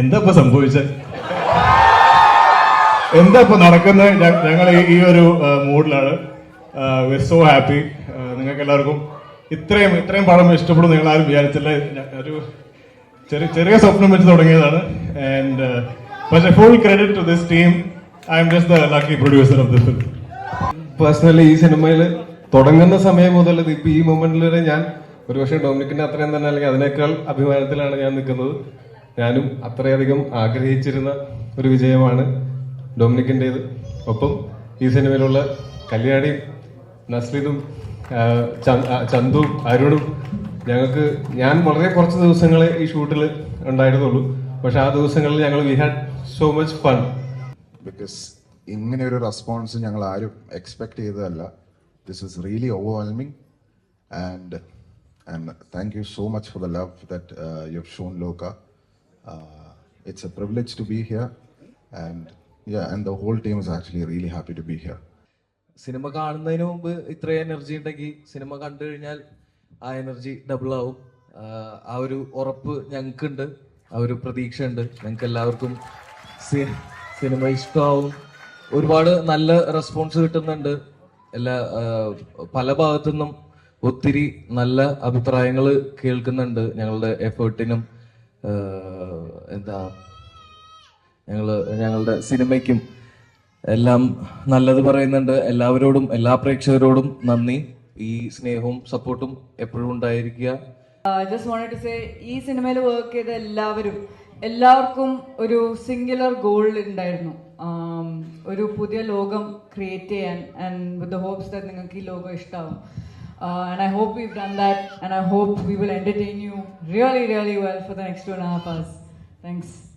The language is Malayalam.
എന്താ ഇപ്പൊ സംഭവിച്ചത് എന്താ ഇപ്പൊ നടക്കുന്നത് ഞങ്ങൾ ഈ ഒരു മൂഡിലാണ്. വി സോ ഹാപ്പി നിങ്ങൾക്ക് എല്ലാവർക്കും ഇത്രയും ഇത്രയും പടം ഇഷ്ടപ്പെടും നിങ്ങൾ ആരും വിചാരിച്ചില്ല. ഒരു ചെറിയ ചെറിയ സ്വപ്നം വെച്ച് തുടങ്ങിയതാണ്. ആൻഡ് പക്ഷെ full credit to this team I'm just the lucky producer of the film personally ഈ സിനിമയിൽ തുടങ്ങുന്ന സമയം മുതൽ ഇപ്പൊ ഈ മൊമെന്റിൽ വരെ ഞാൻ ഒരുപക്ഷെ ഡൊമിനിക്കിന്റെ അത്രയും തന്നെ അല്ലെങ്കിൽ അതിനേക്കാൾ അഭിമാനത്തിലാണ് ഞാൻ നിൽക്കുന്നത്. ഞാനും അത്രയധികം ആഗ്രഹിച്ചിരുന്ന ഒരു വിജയമാണ് ഡൊമിനിക്കിന്റേത് ഒപ്പം ഈ സിനിമയിലുള്ള കല്യാണിയും നസ്ലിതും ചന്തും അരുണും ഞങ്ങൾക്ക് ഞാൻ വളരെ കുറച്ച് ദിവസങ്ങളെ ഈ ഷൂട്ടിൽ ഉണ്ടായിരുന്നുള്ളൂ. പക്ഷെ ആ ദിവസങ്ങളിൽ ഞങ്ങൾ we had so much fun because ഇങ്ങനെ ഒരു റെസ്പോൺസ് ഞങ്ങൾ ആരും എക്സ്പെക്ട് ചെയ്തതല്ല. This is really overwhelming and and thank you so much for the love that you have shown ലോക it's a privilege to be here. And yeah and the whole team is actually really happy to be here. Cinema കാണുന്നതിന് മുമ്പ് ഇത്രയും എനർജി ഉണ്ടെങ്കിൽ സിനിമ കണ്ടു കഴിഞ്ഞാൽ ആ എനർജി ഡബിൾ ആവും. ആ ഒരു ഉറപ്പ് ഞങ്ങൾക്കുണ്ട്. ആ ഒരു പ്രതീക്ഷ ഉണ്ട് ഞങ്ങൾക്ക് എല്ലാവർക്കും സിനിമ ഇഷ്ടമാവും. ഒരുപാട് നല്ല റെസ്പോൺസ് കിട്ടുന്നുണ്ട്. എല്ലാ പല ഭാഗത്തു നിന്നും ഒത്തിരി നല്ല അഭിപ്രായങ്ങൾ കേൾക്കുന്നുണ്ട് ഞങ്ങളുടെ എഫേർട്ടിനും എന്താ ഞങ്ങൾ ഞങ്ങളുടെ സിനിമയ്ക്കും എല്ലാം നല്ലത് പറയുന്നുണ്ട്. എല്ലാവരോടും എല്ലാ പ്രേക്ഷകരോടും നന്ദി. ഈ സ്നേഹവും സപ്പോർട്ടും എപ്പോഴും ഉണ്ടായിരിക്കുക. ജസ്റ്റ് ടു സേ ഈ സിനിമയിൽ വർക്ക് ചെയ്ത എല്ലാവരും എല്ലാവർക്കും ഒരു സിംഗുലർ ഗോൾ ഉണ്ടായിരുന്നു. Um, ഒരു പുതിയ ലോകം ക്രിയേറ്റ് ചെയ്യാൻ and with the hopes that നിങ്ങൾക്ക് ഈ ലോകം ഇഷ്ടമാവും Uh, and I hope we've done that, and I hope we will entertain you really, really well for the next two and a half hours. Thanks.